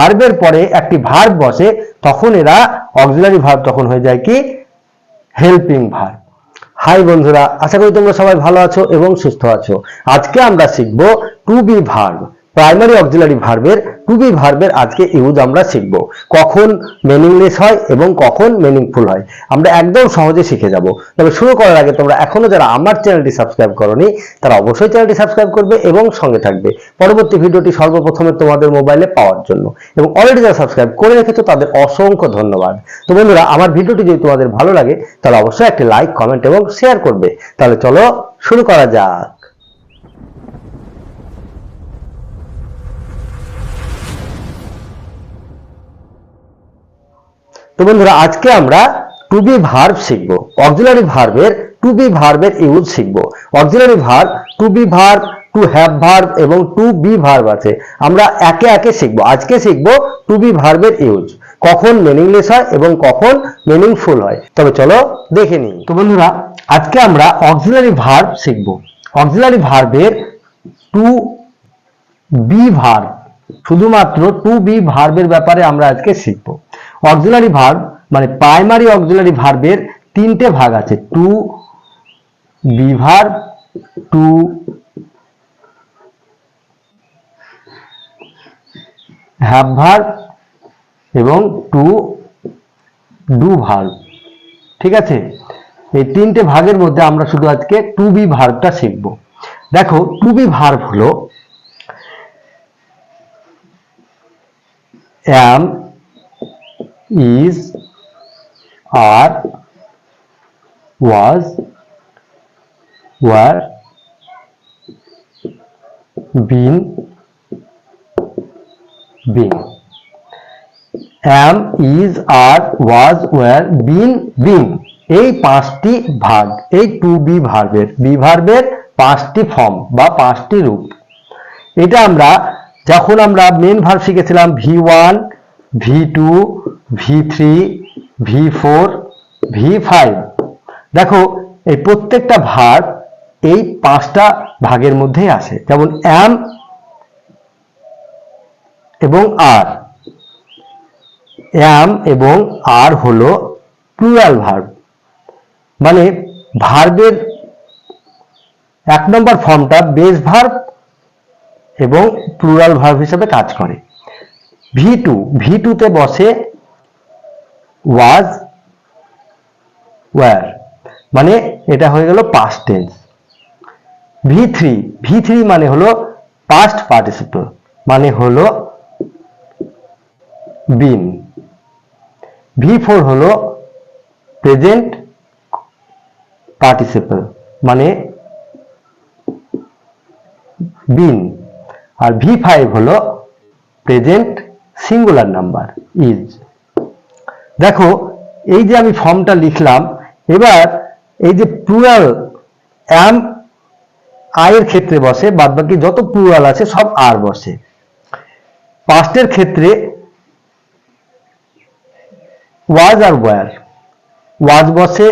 ভার্বের পরে একটি ভার্ব বসে, তখন এরা অক্সিলারি ভার্ব তখন হয়ে যায় কি? Helping verb. হাই বন্ধুরা, আশা করি তোমরা সবাই ভালো আছো এবং সুস্থ আছো। আজকে আমরা শিখব to be verb primary auxiliary ভার্বের টু বি ভার্বের আজকে ইউজ আমরা শিখব। কখন মিনিংলেস হয় এবং কখন মিনিংফুল হয়। আমরা একদম সহজে শিখে যাব। তবে শুরু করার আগে তোমরা এখনও যারা আমার চ্যানেলটি সাবস্ক্রাইব করনি, তারা অবশ্যই চ্যানেলটি সাবস্ক্রাইব করবে এবং সঙ্গে থাকবে। পরবর্তী ভিডিওটি সর্বপ্রথমে তোমাদের মোবাইলে পাওয়ার জন্য। এবং অলরেডি যারা সাবস্ক্রাইব করে রেখেছো, তাদের অসংখ্য ধন্যবাদ। তো বন্ধুরা, আমার ভিডিওটি যদি তোমাদের ভালো লাগে, তাহলে অবশ্যই একটি লাইক কমেন্ট এবং শেয়ার করবে। তাহলে চলো শুরু করা যাক। তো বন্ধুরা, আজকে আমরা টু বি ভার্ব শিখব। অক্সিলারি ভার্বের টু বি ভার্বের ইউজ শিখব। Auxiliary verb to be verb to have verb এবং টু বি ভার্ব আছে। আমরা একে একে শিখব। আজকে শিখব টু বি ভার্বের ইউজ কখন মিনিংলেস হয় এবং কখন মিনিংফুল হয়। তবে চলো দেখে নিই। তো বন্ধুরা, আজকে আমরা অক্সিলারি ভার্ব শিখব। অক্সিলারি ভার্বের টু বি ভার্ব শুধুমাত্র টু বি ভার্বের ব্যাপারে আমরা আজকে শিখব। অক্সিলারি ভার্ব মানে প্রাইমারি অক্সিলারি ভার্বের তিনটে ভাগ আছে। To be verb to have verb এবং টু ডু ভার্ব ঠিক আছে? এই তিনটে ভাগের মধ্যে আমরা শুধু আজকে টু বি ভার্বটা শিখব। দেখো টু বি ভার্ব হলো am is, are, was, were, been been. Am, is, are, was, were, been been. এই পাঁচটি ভাগ, এই টু বি ভার্বের বি ভার্বের পাঁচটি ফর্ম বা পাঁচটি রূপ। এটা আমরা, যখন আমরা মেন ভার্ব শিখেছিলাম V one V two V three V four V five দেখো, এই প্রত্যেকটা ভার্ব এই পাঁচটা ভাগের মধ্যেই আসে যেমন অ্যাম এবং আর অ্যাম এবং আর হলো প্লুরাল ভার্ব মানে ভার্বের এক নম্বর ফর্মটা বেস ভার্ব এবং প্লুরাল ভার্ব হিসেবে কাজ করে। ভি টু ভি টুতে বসে ওয়াজ ওয়ার মানে এটা হয়ে গেল past tense V three V three মানে হলো পাস্ট পার্টিসিপল মানে হলো বিন ভি ফোর হলো প্রেজেন্ট পার্টিসিপল মানে বিন আর ভি ফাইভ হলো প্রেজেন্ট সিঙ্গুলার নাম্বার ইজ দেখো, এই যে আমি ফর্মটা লিখলাম, এবার এই যে প্লুরাল অ্যাম আয়ের ক্ষেত্রে বসে বাদ বাকি যত প্লুরাল আছে সব আর বসে। পাস্টের ক্ষেত্রে ওয়াজ আর ওয়ার ওয়াজ বসে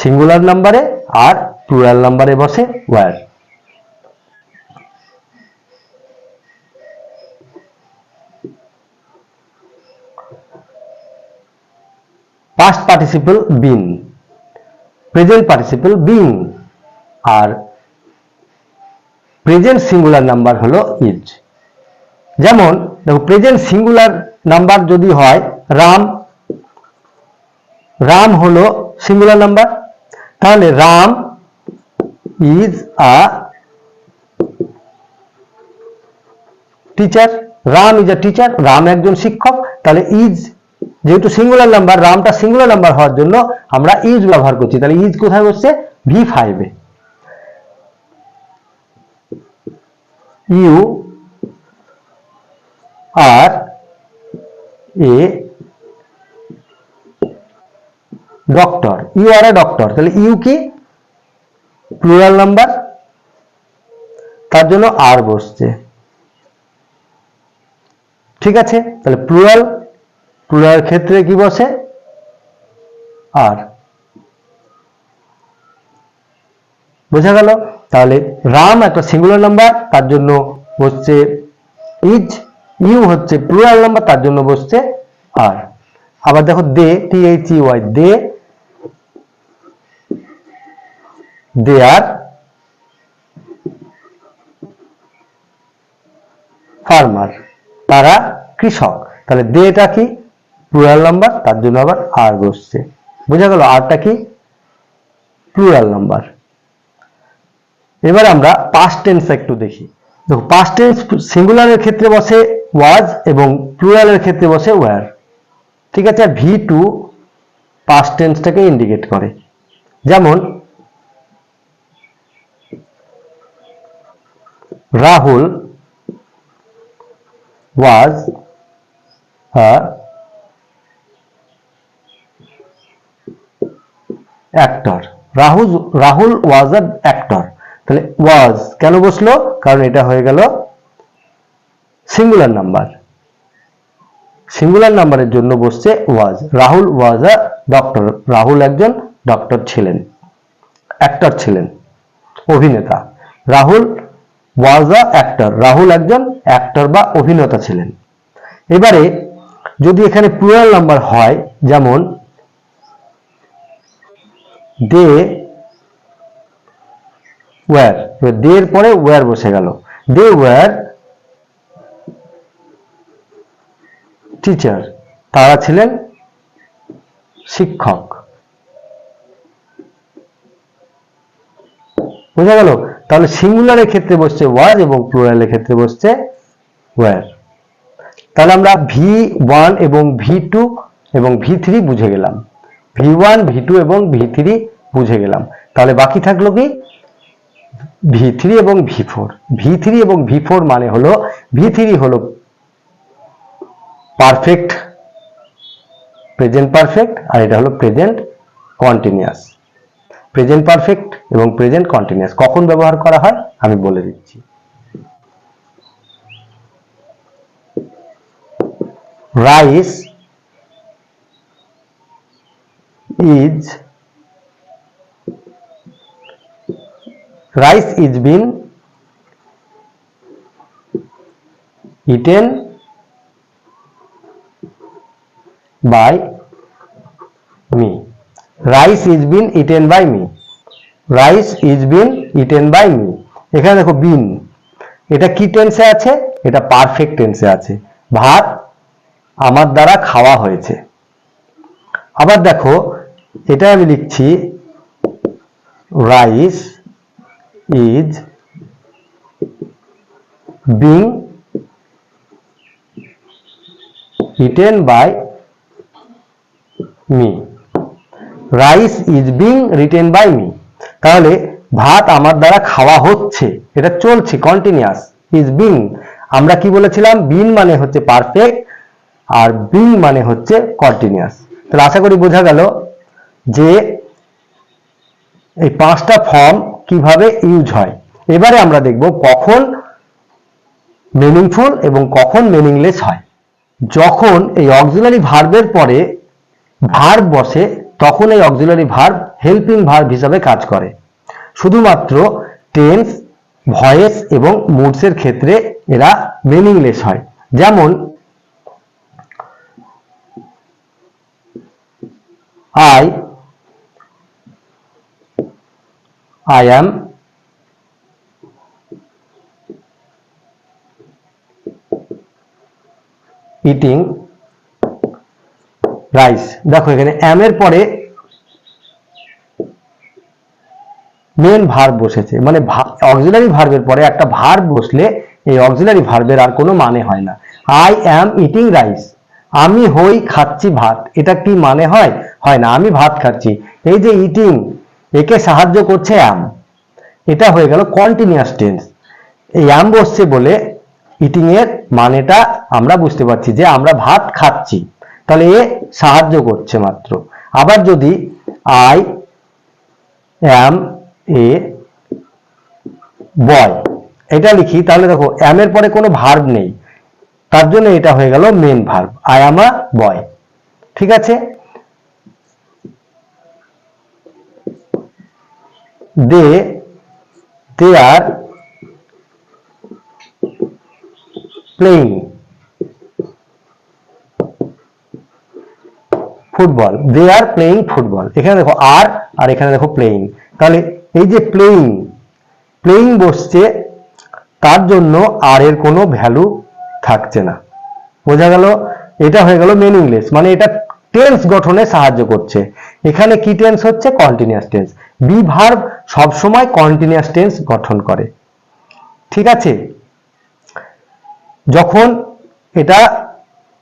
সিঙ্গুলার নাম্বারে আর প্লুরাল নাম্বারে বসে were past participle been present participle being আর প্রেজেন্ট সিঙ্গুলার নাম্বার হলো ইজ যেমন, দেখো প্রেজেন্ট সিঙ্গুলার নাম্বার যদি হয় রাম রাম হলো সিঙ্গুলার নাম্বার তাহলে Ram is a teacher Ram is a teacher Ram একজন শিক্ষক, তাহলে ইজ যেহেতু সিঙ্গুলার নাম্বার রামটা সিঙ্গুলার নাম্বার হওয়ার জন্য আমরা ইজ ব্যবহার করছি। তাহলে ইজ কোথায় বসছে ভি ফাইভে you are a doctor you are a doctor তাহলে ইউ কি? প্লুরাল নাম্বার তার জন্য আর বসছে। ঠিক আছে? তাহলে প্লুরাল প্লুরাল ক্ষেত্রে কি বসে? আর। বোঝা গেল? তাহলে রাম একটা সিঙ্গুলার নাম্বার তার জন্য বসছে ইজ ইউ হচ্ছে প্লুরাল নাম্বার তার জন্য বসছে আর আবার দেখো they T H Y they. They are. Farmer তারা কৃষক। তাহলে দেটা কি? প্লুরাল নাম্বার তার জন্য আবার আর বসছে। বোঝা গেল আরটা কি? প্লুরাল নাম্বার এবার আমরা পাস্ট টেন্স একটু দেখি। দেখো পাস্ট টেন্স সিঙ্গুলারের ক্ষেত্রে বসে ওয়াজ এবং প্লুরালের ক্ষেত্রে বসে ওয়ার ঠিক আছে? আর ভি টু পাস্ট টেন্সটাকে ইন্ডিকেট করে। যেমন Rahul was a actor. Rahul Rahul was a actor তাহলে ওয়াজ কেন বসল? কারণ এটা হয়ে গেল সিঙ্গুলার নাম্বার সিঙ্গুলার নাম্বারের জন্য বসছে was Rahul was a doctor Rahul একজন ডক্টর ছিলেন অ্যাক্টর ছিলেন, অভিনেতা। Rahul was a actor Rahul একজন অ্যাক্টর বা অভিনেতা ছিলেন। এবারে যদি এখানে প্লুরাল নাম্বার হয়, যেমন দে ওয়ার দে এর পরে ওয়ার বসে গেল। দে ওয়ার টিচার তারা ছিলেন শিক্ষক। বোঝা গেল? তাহলে সিঙ্গুলারের ক্ষেত্রে বসছে ওয়াজ এবং প্লুরালের ক্ষেত্রে বসছে ওয়ার তাহলে আমরা ভি ওয়ান এবং ভি টু এবং ভি থ্রি বুঝে গেলাম। ভি ওয়ান ভি টু এবং ভি থ্রি বুঝে গেলাম। তাহলে বাকি থাকল কি? ভি থ্রি এবং ভি ফোর ভি থ্রি এবং ভি ফোর মানে হলো ভি থ্রি হলো পারফেক্ট প্রেজেন্ট পারফেক্ট আর এটা হলো প্রেজেন্ট কন্টিনিউয়াস প্রেজেন্ট পারফেক্ট এবং প্রেজেন্ট কন্টিনিউয়াস কখন ব্যবহার করা হয়? আমি বলে দিচ্ছি। Rice is rice is been eaten by me rice is been eaten by me rice is been eaten by me এখানে দেখো বিন এটা কি টেন্সে আছে এটা পারফেক্ট টেন্সে আছে ভাত আমার দ্বারা খাওয়া হয়েছে আবার দেখো, এটা আমি লিখছি rice is being eaten by me rice is being written by me তাহলে ভাত আমার দ্বারা খাওয়া হচ্ছে, এটা চলছে কন্টিনিউয়াস ইজ বিং আমরা কি বলেছিলাম? বিন মানে হচ্ছে পারফেক্ট আর বিং মানে হচ্ছে কন্টিনিউয়াস তাহলে আশা করি বোঝা গেল যে এই পাঁচটা ফর্ম কীভাবে ইউজ হয়। এবারে আমরা দেখব কখন মিনিংফুল এবং কখন মিনিংলেস হয়। যখন এই অক্সিলারি ভার্বের পরে ভার্ব বসে, তখন এই অক্সিলারি ভার্ব হেল্পিং ভার্ব হিসাবে কাজ করে। শুধুমাত্র টেন্স ভয়েস এবং মুডসের ক্ষেত্রে এরা মিনিংলেস হয়। যেমন I I am eating rice দেখো এখানে am এর পরে মেন ভার্ব বসেছে। মানে অক্সিলারি ভার্বের পরে একটা ভার্ব বসলে এই অক্সিলারি ভার্বের আর কোনো মানে হয় না। আই অ্যাম ইটিং রাইস আমি হই খাচ্ছি ভাত। এটা কি মানে হয়? হয় না, আমি ভাত খাচ্ছি। এই যে ইটিং একে সাহায্য করছে অ্যাম এটা হয়ে গেল কন্টিনিউয়াস টেন্স এই অ্যাম বসছে বলে ইটিং এর মানেটা আমরা বুঝতে পারছি যে আমরা ভাত খাচ্ছি। তাহলে এ সাহায্য করছে মাত্র। আবার যদি আই অ্যাম এ বয় এটা লিখি, তাহলে দেখো অ্যাম এর পরে কোনো ভার্ব নেই। তার জন্য এটা হয়ে গেল main verb I am a boy ঠিক আছে? they they are playing football they are playing football এখানে দেখো আর আর এখানে দেখো প্লেয়িং তাহলে এই যে প্লেয়িং প্লেয়িং বসছে, তার জন্য আর এর কোনো ভ্যালু থাকছে না। বোঝা গেল? এটা হয়ে গেল মিনিংলেস মানে এটা টেন্স গঠনে সাহায্য করছে। এখানে কি টেন্স হচ্ছে? কন্টিনিউয়াস টেন্স বি ভার্ভ সবসময় কন্টিনিউয়াস টেন্স গঠন করে। ঠিক আছে? যখন এটা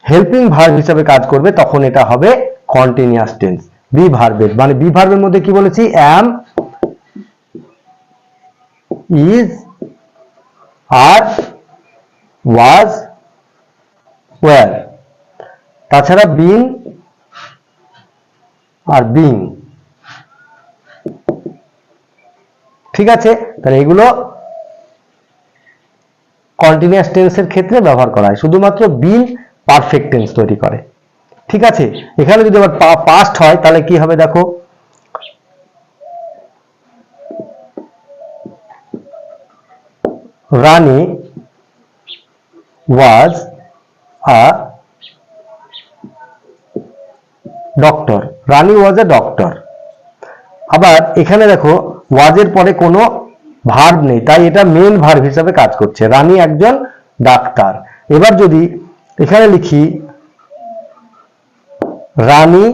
হেল্পিং ভার্ব হিসাবে কাজ করবে, তখন এটা হবে কন্টিনিউয়াস টেন্স বি ভার্বের মানে বি ভার্বের মধ্যে কি বলেছি? Am is R was were তাছাড়া বিন আর বিং ঠিক আছে? তাহলে এগুলো কন্টিনিউয়াস টেন্সের ক্ষেত্রে ব্যবহার করা হয়। শুধুমাত্র বিন পারফেক্ট টেন্স তৈরি করে। ঠিক আছে? এখানে যদি আবার পাস্ট হয়, তাহলে কি হবে দেখো? Rani was a doctor Rani was a doctor আবার এখানে দেখো ওয়াজের পরে কোনো ভার্ব নেই, তাই এটা মেন ভার্ব হিসাবে কাজ করছে। রানী একজন ডাক্তার। এবার যদি এখানে লিখি, Rani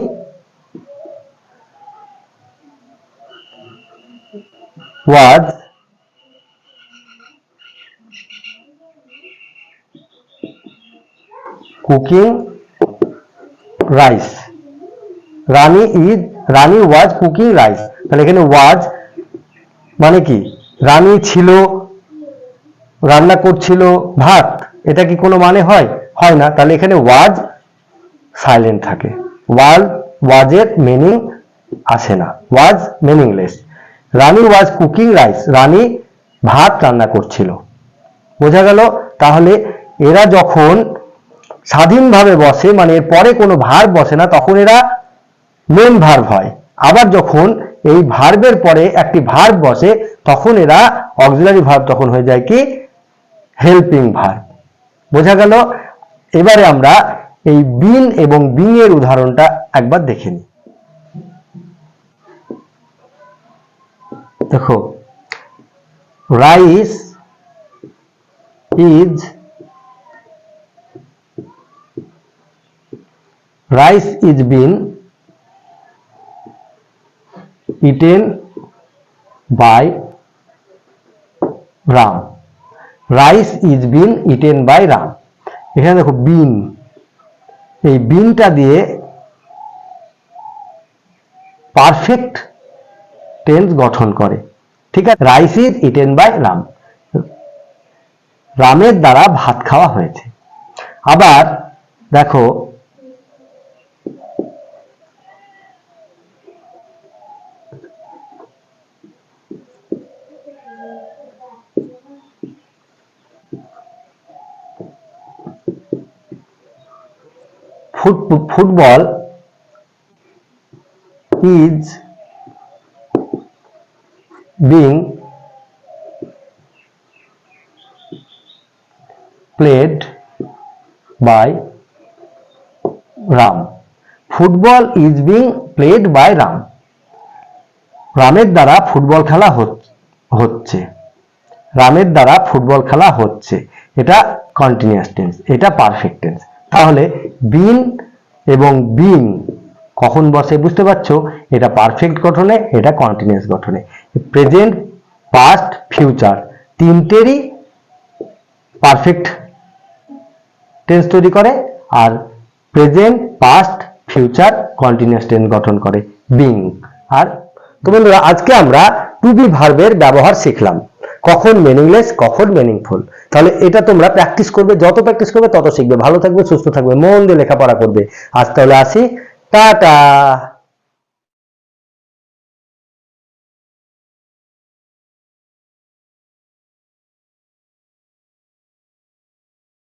was cooking rice. Rani is, Rani was cooking rice. তাহলে এখানে ওয়াজ মানে কি? রানী ছিল, রান্না করছিল ভাত, এটা কি কোনো মানে হয়? হয় না। তাহলে এখানে ওয়াজ সাইলেন্ট থাকে। ওয়াজ, ওয়াজের মিনিং আসে না। Was meaningless Rani was cooking rice Rani ভাত রান্না করছিল। বোঝা গেল? তাহলে এরা যখন স্বাধীনভাবে বসে মানে এর পরে কোনো ভার বসে না, তখন এরা মেন ভার্ব হয়। আবার যখন এই ভার্বের পরে একটি ভার্ব বসে, তখন এরা অক্সিলারি ভার্ব তখন হয়ে যায় কি? Helping verb. বোঝা গেল? এবারে আমরা এই বিন এবং বিং এর উদাহরণটা একবার দেখে নিই। দেখো rice is rice is been eaten by ram. Rice is been eaten by ram. এখানে দেখো বিন এই বিনটা দিয়ে পারফেক্ট টেন্স গঠন করে। ঠিক আছে? Rice is eaten by Ram রামের দ্বারা ভাত খাওয়া হয়েছে। আবার দেখো football is being, played by Ram football is being played by Ram রামের দ্বারা ফুটবল খেলা হচ- হচ্ছে। রামের দ্বারা ফুটবল খেলা হচ্ছে। এটা কন্টিনিউয়াস টেন্স এটা পারফেক্ট টেন্স তাহলে বিন এবং বিং কখন বসে বুঝতে পারছ? এটা পারফেক্ট গঠনে, এটা কন্টিনিউয়াস গঠনে। প্রেজেন্ট পাস্ট ফিউচার তিনটেরই পারফেক্ট টেন্স তৈরি করে আর present past future continuous tense গঠন করে। বিং। আর তো বন্ধুরা, আজকে আমরা টু বি ভার্বের ব্যবহার শিখলাম। কখন মিনিংলেস কখন মিনিংফুল তাহলে এটা তোমরা প্র্যাকটিস করবে, যত প্র্যাকটিস করবে তত শিখবে। ভালো থাকবে, সুস্থ থাকবে, মন দিয়ে লেখাপড়া করবে। আজ তাহলে আসি। টাটা!